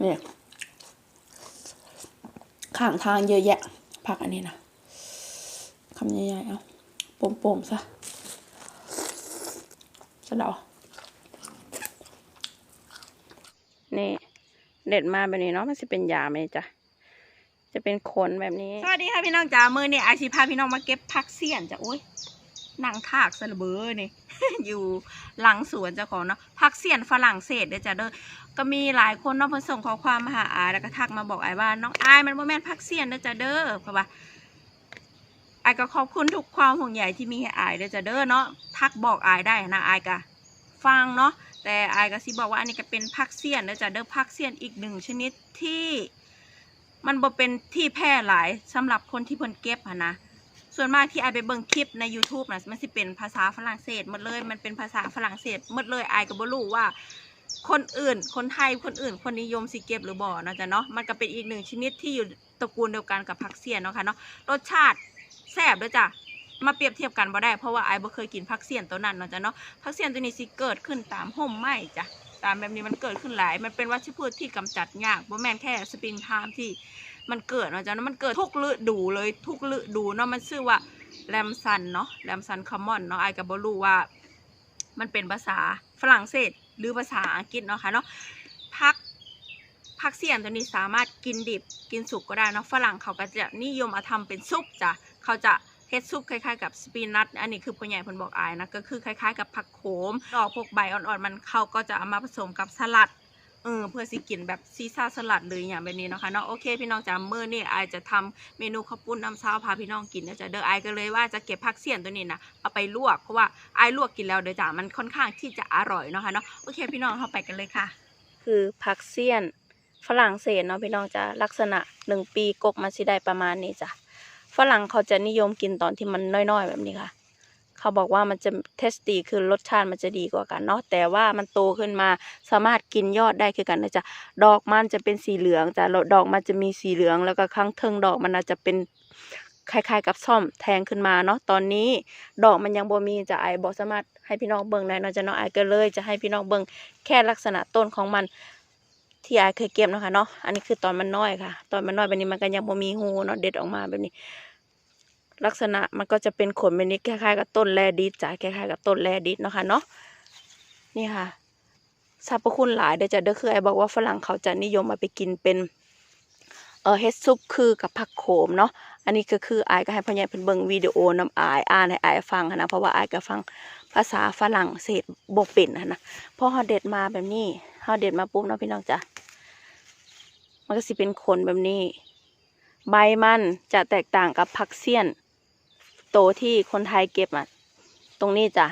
เนี่ยข้างทางเยอะแยะ ผักอันนี้นะคำใหญ่ๆเอาโป่งๆซะสะเดานี่ เด็ดมาแบบนี้เนาะมันจะเป็นยาไหมจ้ะจะเป็นขนแบบนี้ สวัสดีค่ะพี่น้องจ๋ามือเนี่ไอซีพาพี่น้องมาเก็บผักเสี้ยนจ้ะโอ้ย นางทากสระเบอร์นี่ อยู่หลังสวนเจ้าของเนาะผักเสียนฝรั่งเศสเด้อจ้ะเด้อก็มีหลายคนเนาะเพิ่นส่งข้อความมาหาอายแล้วก็ทักมาบอกอายว่าน้องอายมันบ่แมนผักเสียนเด้อจ้ะเด้อเพราะว่าอายก็ขอบคุณทุกความห่วงใยที่มีให้อายเด้อจ้ะเด้อเนาะทักบอกอายได้นะอายก็ฟังเนาะแต่อายก็สิบอกว่าอันนี้ก็เป็นผักเสียนเด้อจ้ะเด้อผักเสียนอีกหนึ่งชนิดที่มันบ่เป็นที่แพร่หลายสำหรับคนที่เพิ่นเก็บนะ ส่วนมากที่ไอไปเบิ่งคลิปใน YouTube นะมันสิเป็นภาษาฝรั่งเศสหมดเลย มันเป็นภาษาฝรั่งเศสหมดเลยไอก็บ่รู้ว่า คนอื่น คนไทยคนอื่น คนนิยมสิเก็บหรือบ่เนาะจ้ะเนาะมันก็เป็นอีกหนึ่งชนิดที่อยู่ตระกูลเดียวกันกับผักเสียนเนาะค่ะเนาะรสชาติแซ่บด้วยจ้ะมาเปรียบเทียบกันบ่ได้เพราะว่าไอ้บ่เคยกินผักเสียนตัวนั้นเนาะจ้ะเนาะผักเสียนตัวนี้สิเกิดขึ้นตามห่มไม้จ้ะตามแบบนี้มันเกิดขึ้นหลาย มันเป็นวัชพืชที่กำจัดยากบ่แม่นแค่สปริงไทม์ที่ มันเกิดเนาะจ้ะเนาะมันเกิดทุกฤดูเลยทุกฤดูเนาะมันชื่อว่าแรมซันเนาะแรมซันคอมมอนเนาะไอ้ายก็บ่รู้ว่า มันเป็นภาษาฝรั่งเศสหรือภาษาอังกฤษเนาะค่ะเนาะผักผักเสียนตัวนี้สามารถกินดิบกินสุกก็ได้เนาะฝรั่งเขาก็จะนิยมเอาทำเป็นซุปจ้ะเขาจะเฮ็ดซุปคล้ายๆกับสปินัทอันนี้คือพ่อใหญ่เพิ่นบอกอายนะก็คือคล้ายๆกับผักโขมดอกพวกใบอ่อนๆมันเขาก็จะเอามาผสมกับสลัด เออเพื่อสิกินแบบซีซ่าสลัดเลยอย่างแบบนี้นะคะเนาะโอเคพี่น้องจ๋ามื้อนี้อจะทำเมนูข้าวปุ้นน้ำซาวพาพี่น้องกินเดี๋ยวจะเด้ออก็เลยว่าจะเก็บผักเสียนตัวนี้นะเอาไปลวกเพราะว่าไอลวกกินแล้วเดี๋ยวจ้ะมันค่อนข้างที่จะอร่อยนะคะเนาะโอเคพี่น้องเข้าไปกันเลยค่ะ คือผักเสียนฝรั่งเศสเนาะพี่น้องจะลักษณะหนึ่งปีกกมันสิได้ประมาณนี้จ้ะฝรั่งเขาจะนิยมกินตอนที่มันน้อยๆ แบบนี้ค่ะ เขาบอกว่ามันจะเทสตีคือรสชาติมันจะดีกว่ากันเนาะแต่ว่ามันโตขึ้นมาสามารถกินยอดได้คือกันนะจ๊ะดอกมันจะเป็นสีเหลืองจ้ะแล้วดอกมันจะมีสีเหลืองแล้วก็ข้างเทิงดอกมันอาจจะเป็นคล้ายๆ กับซ่อมแทงขึ้นมาเนาะตอนนี้ ดอกมันยังบ่มีจะไอบ่สามารถให้พี่น้องเบิ่งได้เนาะจะเนาะไอก็เลย จะให้พี่น้องเบิ่งแค่ลักษณะต้นของมันที่ไอเคยเก็บเนาะค่ะเนาะอันนี้คือตอนมันน้อยค่ะ ตอนมันน้อยแบบนี้มันก็ยังบ่มีหูเนาะเด็ดออกมาแบบนี้ ลักษณะมันก็จะเป็นขนแบบนี้คล้ายๆกับต้นแลดิสจ้ะคล้ายๆกับต้นแลดิสเนาะค่ะเนาะนี่ค่ะสรรพคุณหลายเดี๋ยวจะเด้อคือไอบอกว่าฝรั่งเขาจะนิยมมาไปกินเป็นเออเฮดซุปคือกับผักโขมเนาะอันนี้ก็คือไอก็ให้พ่อใหญ่เพิ่นเบิ่งวิดีโอนํอายอ่านให้ไอฟังนะเพราะว่าไอก็ฟังภาษาฝรั่งเศสบ่เป็นนะพอเฮาเด็ดมาแบบนี้เฮาเด็ดมาปุ๊บเนาะพี่น้องจ้ะมันก็สิเป็นขนแบบนี้ ใบมันจะแตกต่างกับผักเสี้ยน โตที่คนไทยเก็บอะ ตรงนี้จ้ะ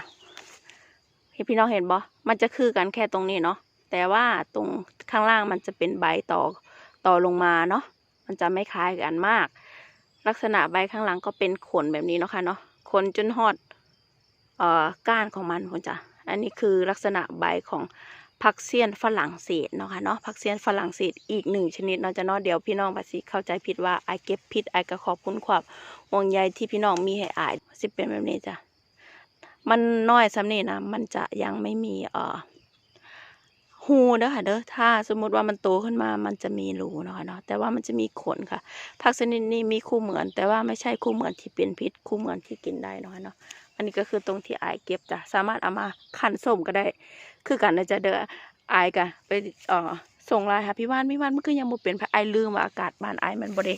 พี่น้องเห็นบ่มันจะคือกันแค่ตรงนี้เนาะ แต่ว่าตรงข้างล่างมันจะเป็นใบต่อต่อลงมาเนาะ มันจะไม่คล้ายกันมาก ลักษณะใบข้างหลังก็เป็นขนแบบนี้เนาะค่ะเนาะ ขนจนหอดเอ่อก้านของมันคุณจ้ะ อันนี้คือลักษณะใบของ ผักเสี้ยนฝรั่งเศสเนาะค่ะเนาะผักเสี้ยนฝรั่งเศสอีกหนึ่งชนิดเนาะจะเนาะเดี๋ยวพี่น้องภาษีเข้าใจผิดว่าไอเก็บผิดไอก็ขอบคุณความห่วงใยที่พี่น้องมีให้อายสิเป็นแบบนี้จ้ะมันน้อยสำเนีนะมันจะยังไม่มีเอ่อหูเด้อค่ะเด้อถ้าสมมุติว่ามันโตขึ้นมามันจะมีรูเนาะเนาะแต่ว่ามันจะมีขนค่ะผักชนิดนี้มีคู่เหมือน แต่ว่าไม่ใช่คู่เหมือนที่เป็นพิษคู่เหมือนที่กินได้เนาะเนาะ อันนี้ก็คือตรงที่อายเก็บจ้ะสามารถเอามาคั่นส้มก็ได้ คือกันนะจ๊ะเด้ออายก็ไปเอ่อส่งไลน์หาพี่ว่านพี่ว่านมันคือยังบ่เป็นไอายลืมว่าอากาศบ้านอายมันบ่ได้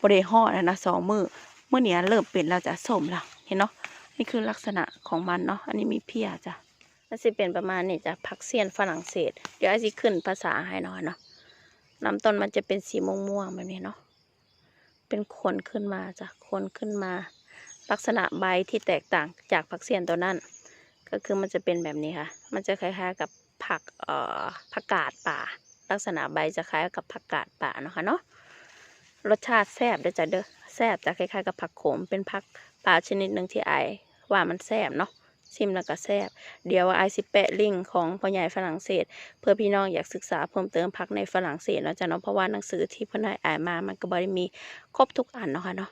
บ่ได้ฮ้อนะนะสองมือเมื่อเนี้ยเริ่มเป็นแล้วจะส้มแล้วเห็นเนาะนี่คือลักษณะของมันเนาะอันนี้มีเพียจ้ะมันสิเป็นประมาณนี้จ้ะผักเสี้ยนฝรั่งเศส เดี๋ยวไอ้สิขึ้นภาษาให้หน่อยเนาะลำต้นมันจะเป็นสีม่วงๆแบบนี้เนาะเป็นขนขึ้นมาจ้ะขนขึ้นมา ลักษณะใบที่แตกต่างจากผักเสี้ยนตัวนั้น ก็คือมันจะเป็นแบบนี้ค่ะ มันจะคล้ายๆกับผักเอ่อผักกาดป่า ลักษณะใบจะคล้ายกับผักกาดป่านะคะเนาะรสชาติแซ่บเด้อจ้ะเด้อแซ่บจะคล้ายๆกับผักโขมเป็นผักป่าชนิดหนึ่งที่ไอายว่ามันแซ่บเนาะชิมแล้วก็แซ่บเดี๋ยวไอายสิแปะลิงก์ของพ่อใหญ่ฝรั่งเศส เพื่อพี่น้องอยากศึกษาเพิ่มเติมผักในฝรั่งเศสเนาะจ้ะเนาะเพราะว่าหนังสือที่พ่อใหญ่อายมามันก็บ่ได้มีครบทุกอันเนาะค่ะเนาะ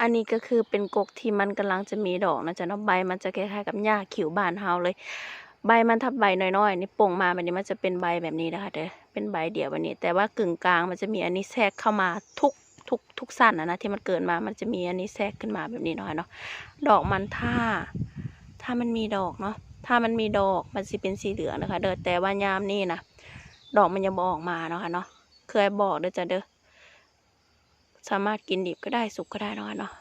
อันนี้ก็คือเป็นกกที่มันกำลังจะมีดอกนะจ๊ะเนาะใบมันจะคล้ายๆกับหญ้าขิวบานเฮาเลย ใบมันทับใบน้อยๆนี่ป่งมาแบบนี้มันจะเป็นใบแบบนี้นะคะเด้อเป็นใบเดี่ยวแบบนี้ แต่ว่ากึ่งกลางมันจะมีอันนี้แทรกเข้ามาทุกทุกทุกสั้นนะนะที่มันเกิดมามันจะมีอันนี้แทรกขึ้นมาแบบนี้เนาะเนาะดอกมันถ้า ถ้ามันมีดอกเนาะถ้ามันมีดอกมันสิเป็นสีเหลืองนะคะ เด้อแต่ว่ายามนี่นะดอกมันยังบออกมาเนาะค่ะเนาะเคยบอกเด้อจ้ะเด้อ สามารถกินดิบก็ได้สุกก็ได้นะคะเนาะ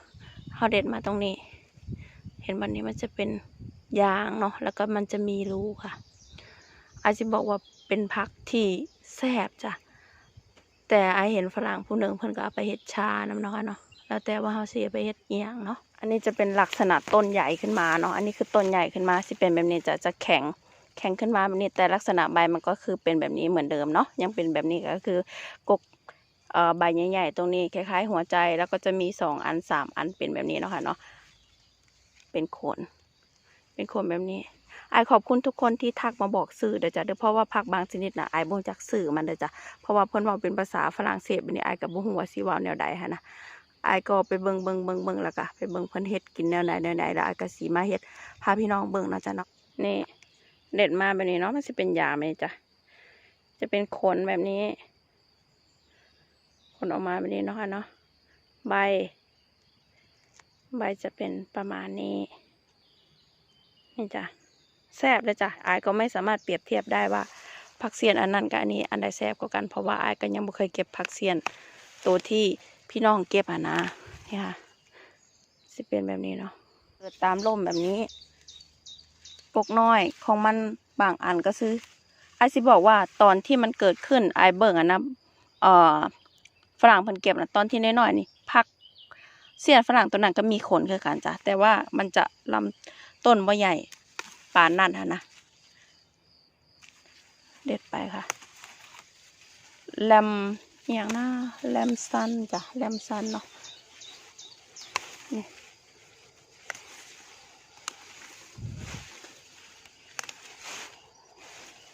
เขาเด็ดมาตรงนี้ เห็นวันนี้มันจะเป็นยางเนาะแล้วก็มันจะมีรูค่ะ อาจจะบอกว่าเป็นพักที่แซ่บจ้ะแต่ไอเห็นฝรั่งผู้หนึ่งเพิ่นก็เอาไปเฮ็ดชาน้ำเนาะค่ะเนาะแล้วแต่ว่าเขาเสียไปเฮ็ดเอียงเนาะอันนี้จะเป็นลักษณะต้นใหญ่ขึ้นมาเนาะอันนี้คือต้นใหญ่ขึ้นมาสิเป็นแบบนี้จะจะแข็งแข็งขึ้นมาแบบนี้แต่ลักษณะใบมันก็คือเป็นแบบนี้เหมือนเดิมเนาะยังเป็นแบบนี้ก็คือกก ใบใหญ่ๆตรงนี้คล้ายๆ หัวใจแล้วก็จะมีสองอันสามอันเป็นแบบนี้เนาะค่ะเนาะเป็นโคนเป็นโคนแบบนี้ไอขอบคุณทุกคนที่ทักมาบอกสื่อเดี๋ยวจ้ะเดี๋ยวเพราะว่าผักบางชนิดนะไอบ่รู้จักสื่อมันเดี๋ยวจ้ะเพราะว่าเพิ่นเว้าเป็นภาษาฝรั่งเศสบัดนี้ไอก็บ่ฮู้ว่าสิวแนวใดหันะไอก็ไปเบิ่งเบิ่งเบิ่งเบิ่งแล้วก็ไปเบิ่งเพิ่นเฮ็ดกินแนวไหนแนวไหนแล้วไอก็สิมาเฮ็ดพาพี่น้องเบิ่งนะจ้ะเนาะนี่เด็ดมาแบบนี้เนาะมันสิเป็นยาไหมจ้ะจะเป็นขนแบบนี้ ขนออกมาแบบนี้เนาะค่ะเนาะใบ ใบจะเป็นประมาณนี้ นี่จ้ะแซบเลยจ้ะอายก็ไม่สามารถเปรียบเทียบได้ว่าผักเสียนอันนั้นกับอันนี้อันใดแซบกว่ากันเพราะว่าอายก็ยังไม่เคยเก็บผักเสียนตัวที่พี่น้องเก็บอะนะนี่ค่ะสิเป็นแบบนี้เนาะเกิดตามร่มแบบนี้กกน้อยของมันบางอันก็ซื้อไอายสิบอกว่าตอนที่มันเกิดขึ้นไอายเบิ่งอะนะเอ่อ ฝรั่งเพิ่นเก็บนะตอนที่น้อยๆนี่ผักเสียนฝรั่งตัวนั้นก็มีขนคือกันจ้ะแต่ว่ามันจะลำต้นว่าใหญ่ปานนั่นฮะนะเด็ดไปค่ะแลมอย่างหน้าแลมซันจ้ะแลมซันเนาะนี่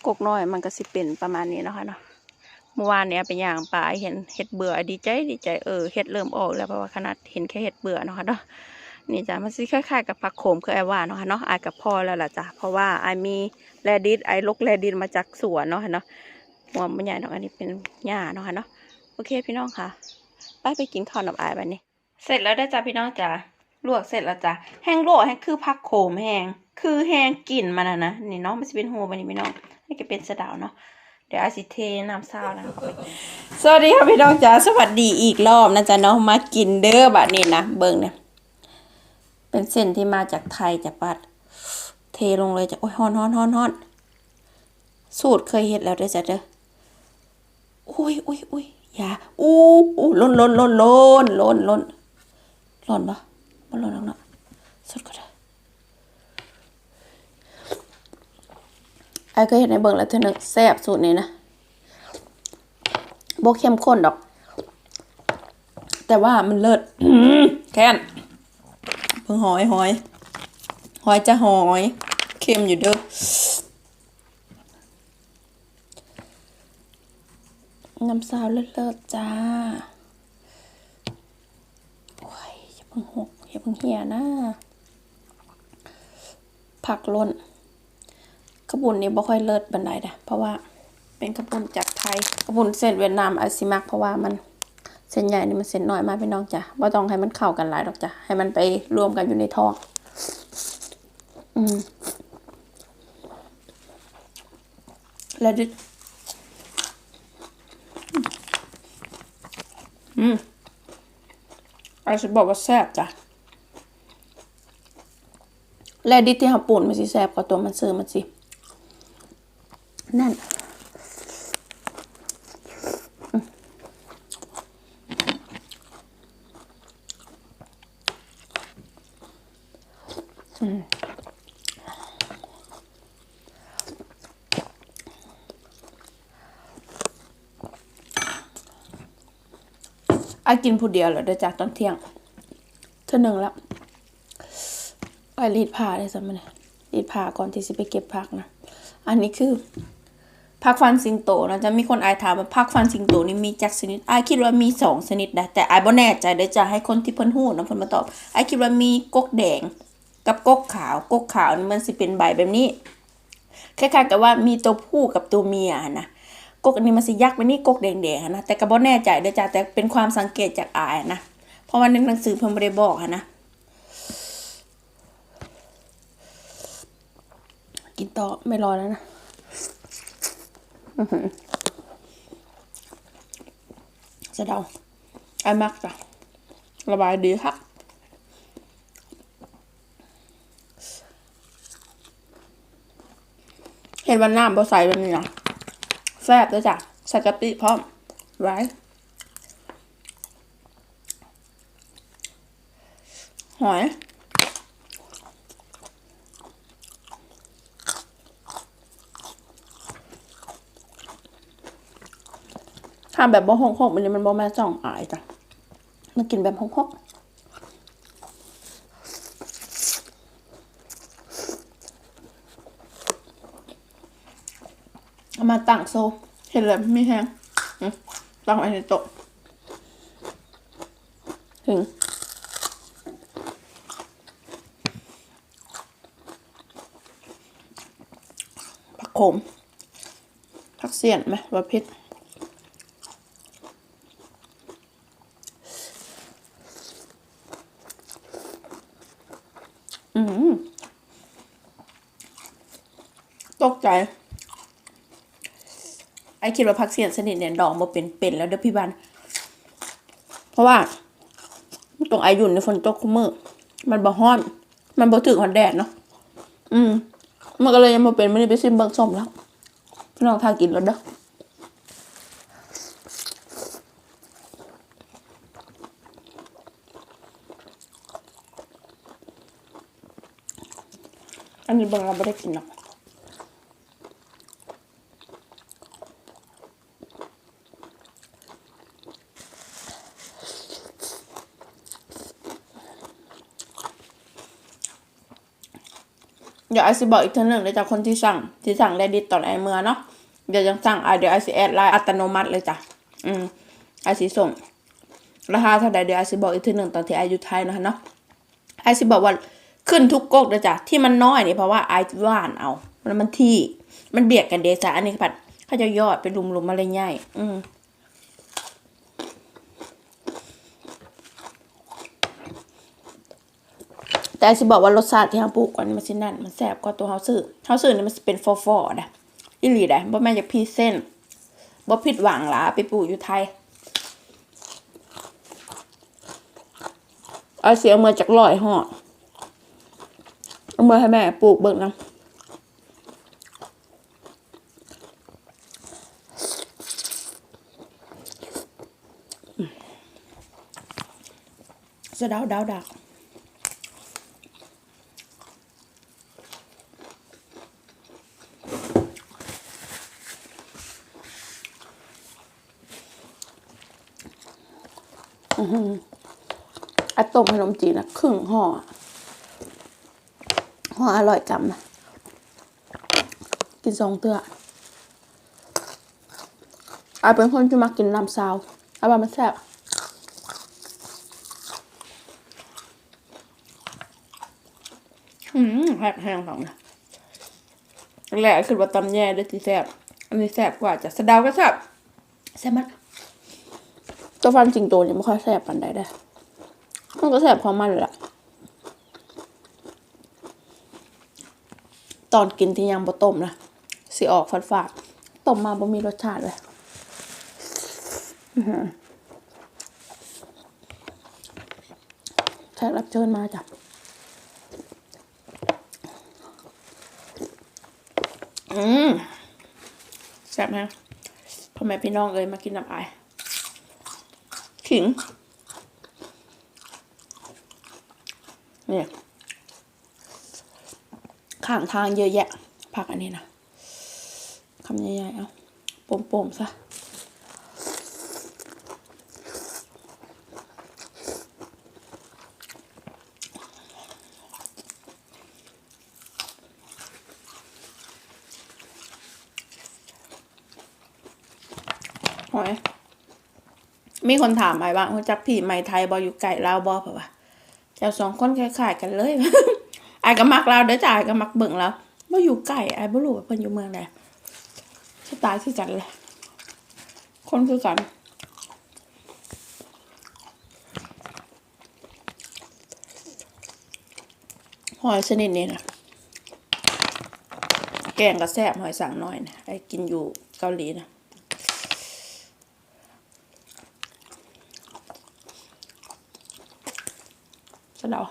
กกน้อยมันก็สิเป็นประมาณนี้นะคะเนาะ มื่อวานเนี่ยเป็นอย่างป่าเห็นเห็ดเบื่อดีใจดีใจเออเห็ดเริ่มออกแล้วเพราะว่าขนาดเห็นแค่เห็ดเบื่อเนาะค่ะเนาะนี่จ้ะมันสิคล้ายๆกับผักโขมคือไอว่าเนาะเนาะไอายกับพ่อแล้วล่ะจ้ะเพราะว่าไอายมีแรดิสไอลกแรดิสมาจากสวนเนาะค่ะเนาะหัวมันใหญ่เนาะอันนี้เป็นหญ้าเนาะค่ะเนาะโอเคพี่น้องค่ะ ไปไปกินข้าวกับไอายบัดนี้เสร็จแล้วได้จ้ะพี่น้องจ้ะลวกเสร็จแล้วจ้ะแห้งลวกแห้งคือผักโขมแห้งคือแห้งกลิ่นมันนะนี่เนาะมันจะเป็นโฮบันนี้พี่น้องนี่ก็เป็นสะดาวเนาะ เดี๋ยวไอาสิเทน้ำซาวแล้วเข้าไปกินสวัสดีค่ะพี่น้องจ้ะสวัสดีอีกรอบนะจ๊ะเนาะมากินเด้อบัดนี้นะเบิ่งเนี่ยเป็นเส้นที่มาจากไทยจากปัดเทลงเลยจ้ะโอ้ยฮอนฮอนฮอนฮอนสูตรเคยเห็ดแล้วเด้อจ้ะเด้ออุ้ยอุ้ยอุ้ยอย่าอู้อู้ล้นล้นล้นล้นล้นล้นล้นปะบ่ล้นหรอกเนาะสุดก็ได้ ไอ้เคยเห็นในเบิ่งแล้วเธอหนึ่งแซ่บสูตรนี้นะโบเข้มข้นดอก แต่ว่ามันเลิศอื้อหือแค่นเพิ่งหอยหอยหอยจะหอยเค็มอยู่เด้อน้ำซาวเลิศๆจ้าโอ้ยอย่าเพิ่งหกอย่าเพิ่งเหี่ยนะผักล้น กระบุนนี่บ่ค่อยเลิศบันไดนะเพราะว่าเป็นกระบุนจากไทยกระบุนเส้นเวียดนามอาซิมัก เพราะว่ามันเส้นใหญ่นี่มันเส้นน้อยมากพี่น้องจ้ะว่าต้องให้มันเข้ากันหลายดอกจ้ะให้มันไปรวมกันอยู่ในท้องอืมแล้วดิอืมไอ้ฉันบอกว่าแซ่บจ้ะแลดิที่เขาปุ่นมันสิแซ่บกว่าตัวมันซื้อมันสิ นั่นอ้กินผู้เดียวเหรอเดี๋ยวจากตอนเที่ยงเท่านึงแล้วไอ้รีดผ้าได้สักมันรีดผ้าก่อนที่จะไปเก็บผักนะ อันนี้คือ ผักฟันสิงโตนะจะมีคนอายถามว่าผักฟันสิงโตนี่มีจักชนิดไอายคิดว่ามีสองชนิดนะแต่อายบ่แน่ใจเดี๋ยวจะให้คนที่เพิ่นฮู้นะเพิ่นมาตอบไอายคิดว่ามีกกแดง กับกกขาว กกขาวนี่มันสิเป็นใบแบบนี้คล้ายๆกับว่ามีตัวผู้กับตัวเมียนะกกอันนี้มันสิยักษ์ไปนี่กกแดงๆนะแต่ก็บ่แน่ใจเด้อจ้ะแต่เป็นความสังเกตจากอายนะเพราะว่าในหนังสือเพิ่นบ่ได้บอกนะกินต่อไม่รอแล้วนะ สะเดาไอ้มักจ้ะ ระบายดีครับเห็นวันน้ำบ่ใส่วันนี้นะแซ่บด้วยจ้ะใส่กะปิพร้อม ไว้ หอย ทำแบบบ่หกหกมันนี่มันบ่แม่จ่องอายจ้ะมันกินแบบหกหกเอามาตั้งโซ เห็นเลยไม่แห้งตั้งไว้ในโต๊ะถึงผักโขมผักเสียนไหมว่าเผ็ด อืมตก ใจ ไอคิดว่าพักเสียนสนิทเนี่ยดอกมาเป็นเป็นแล้วเด้อพี่บัน เพราะว่าตรงไอยุ่นในฝนตกคุมือมันบ่ฮ้อน มันบ่ถึงฮอนแดดเนาะ อืม มันก็เลยยังมาเป็นไม่ได้ไปซิมเบิกส้มแล้ว พี่น้องทากินแล้วเด้ออันนี้เบิ่งเราไม่ได้กินหรอก ดี๋ยวไอซิบอกอีกทีหนึ่งเลยจากคนที่สั่ง ที่สั่งได้ดิตตอนไอเมื่อเนาะเดี๋ยวยังสั่งอะเดี๋ยวไอซิแอดไลน์อัตโนมัติเลยจ้ะอืมไอซิส่งราคาเท่าใดเดี๋ยวไอซิบอกอีกทีหนึ่งตอนที่ไออยู่ไทยนะคะเนาะไอซิบอกว่าขึ้นทุกก๊กเลยจ้ะที่มันน้อยนี่เพราะว่าไอว่านเอามันมันที่มันเบียดกันเดซ่าอันนี้ผัดเขาจะยอดเป็นลุมๆมาเลยง่ายอืม แต่ไอซิบอกว่ารสชาติที่เขาปลูกก่อนนี่มันสินั่นมันแสบกว่าตัวเขาซื้อเขาซื้อนี่มันเป็นฟอๆนะอีหลีได้บ่แม่จากพีเส้นบ่ผิดหวังหล่ะไปปลูกอยู่ไทยเอาเสียเมื่อจากลอยห่อเอามื่อให้แม่ปลูกเบิ่งนะจะดาวดาวดัก อะต้มขนมจีนนะครึ่งห่อห่ออร่อยจำนะกินสองเตืออาเป็นคนที่มักกินน้ำซาวอาบามันแซ่บอืมแห้งแห้งสองนะแหละคือว่าตำแย่ด้วยที่แซ่บอันนี้แซ่บกว่าจะสะเดาวก็แซ่บแซ่บมา กตัวฟันจริงโตเนี่ไม่ค่อยแซ่บปันใดได้มันก็แซ่บของมันแหละตอนกินที่ยังบ่ต้มนะสิออกฝาดฝาดต้มมาบ่มีรสชาติเลยอื้อหือแขกรับเชิญมาจ้ะอืมแซ่บนะพ่อแม่พี่น้องเอ้ยมากินน้ำอาย ขิงเนี่ยข้างทางเยอะแยะ ผักอันนี้นะคำใหญ่ๆเอาโป่มๆซะหอย มีคนถามไอ้บ้างว่าจักพี่ไหมไทยบออยู่ไก่ลาวบอเปล่าวะเจ้าสองคนคล้ายๆกันเลยไอ้ก็มักลาวเด้อจ้าไอ้ก็มักเบิ่งแล้วบ่อยู่ไก่ไอ้บ่รู้ว่าเพิ่นอยู่เมืองใดสไตล์คือกันเลยคนคือกันหอยชนิดนี้นะแกงกระแซบหอยสังน้อยนะไอ้กินอยู่เกาหลีนะ สะเดา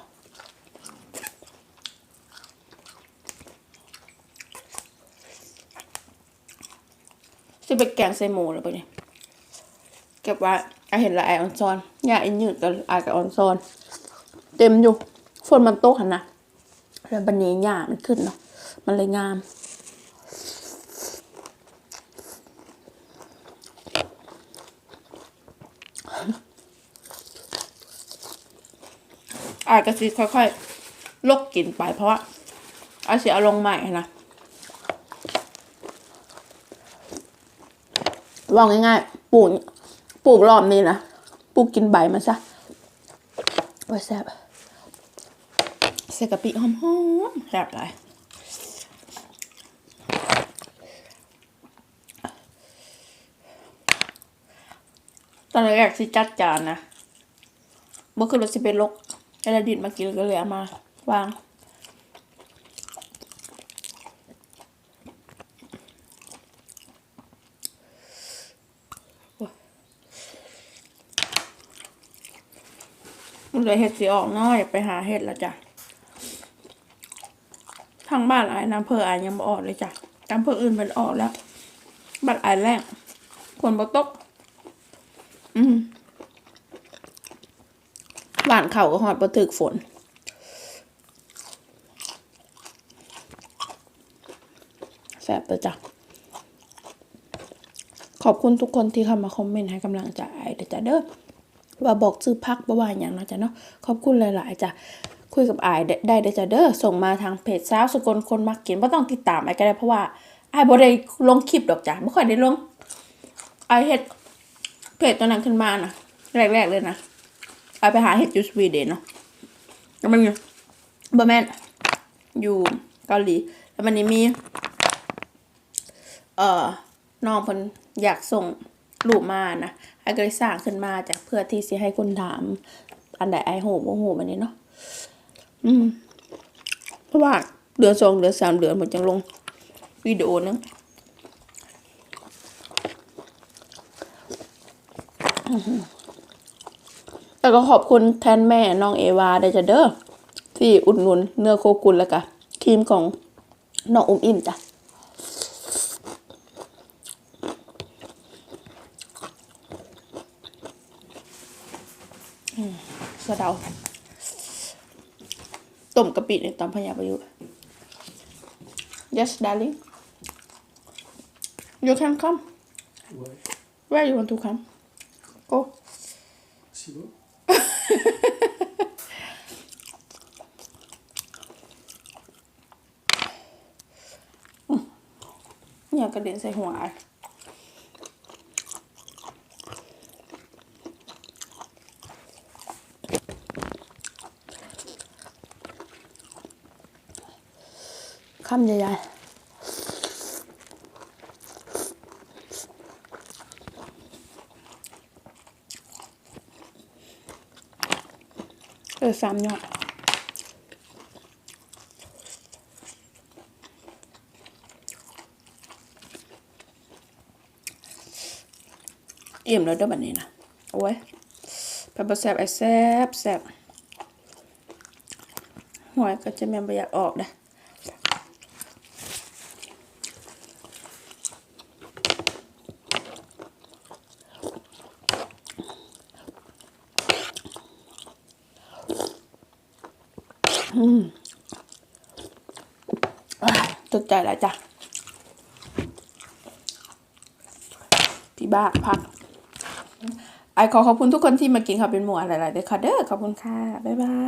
จะไปแกงใส่หมูแล้วปะเนี่ยเก็บไว้อาเห็นละไอออนซอนอย่าอินยืดกับไอกับออนซอน เต็มอยู่ฝนมันตกหันนะแล้วบันนี้หญ้ามันขึ้นเนาะมันเลยงาม อาจจะสิค่อยๆลกกลิ่นไป เพราะว่าอาจจะเอาลงใหม่นะว่าง่ายๆปลูกปลูกรอบนี้นะปลูกกินใบมันซะไว้แซ่บใส่กะปิหอมๆแซ่บหลายตอนแรกสิจัดจานนะเมื่อคืนเราสิเป็นลก ไอ้ระดินมากินก็เลยเอามาวาง มันเลยเห็ดสีออกน้อยไปหาเห็ดแล้วจ้ะทางบ้านไอ้น้ำเพอไอ้ยังไม่ออกเลยจ้ะน้ำเพออื่นมันออกแล้ว บัดไอ้แรกฝนบ่ตก อืม บ้านเข่าก็หอดประถึกฝนแสบตัวจ้ะ ขอบคุณทุกคนที่เข้ามาคอมเมนต์ให้กำลังใจเดี๋ยวจ้ะเด้อว่าบอกซื้อพักบ่ว่าอย่างนะจ้ะเนาะขอบคุณหลายๆจ้ะคุยกับได้ได้เด้อจ้ะเด้อส่งมาทางเพจสาวสกลคนมักกินบ่ต้องติดตามไอ้ก็ได้เพราะว่าไอายบ่ได้ลงคลิปดอกจ้ะบ่ค่อยได้ลงไอายเฮ็ดเพจตัวนั้นขึ้นมานะแรกๆเลยนะ เอาไปหาเห็ดอยู่สวีเดนเนาะแล้วมันมีบะแมนอยู่เกาหลี แล้วมันนี้มี เอ่อน้องเพิ่นอยากส่งรูปมานะไอ้ก็เลยสร้างขึ้นมาจากเพื่อที่สิให้คนถาม อันใดไอโหโมโหมันนี้เนาะอืม เพราะว่าเดือนสองเดือนสามเดือนมันจังลงวิดีโอนึง แล้วก็ขอบคุณแทนแม่น้องเอวาได้จ้ะเด้อที่อุดหนุนเนื้อโคกุนแล้วก็ครีมของน้องอุ้มอิ่มจ้ะสะเดาต้มกะปิในตอนพยาประยุทธ์ yes darling you can come where you want to come เนี่ยกระเด็นใส่หัวคำใหญ่ๆเออสามยอด อิ่มแล้วเด้วยแบบนี้นะโอ้ยปลาแซบไอ้แซบแซบหวยก็จะแม่นบ่อยากออกนะอืมอะตุกใจแล้วจ้ะพี่บ้าพัก ไอขอขอบคุณทุกคนที่มากินค่ะเป็นหมูอะไรๆเด้อค่ะเด้อขอบคุณค่ะ บ๊ายบาย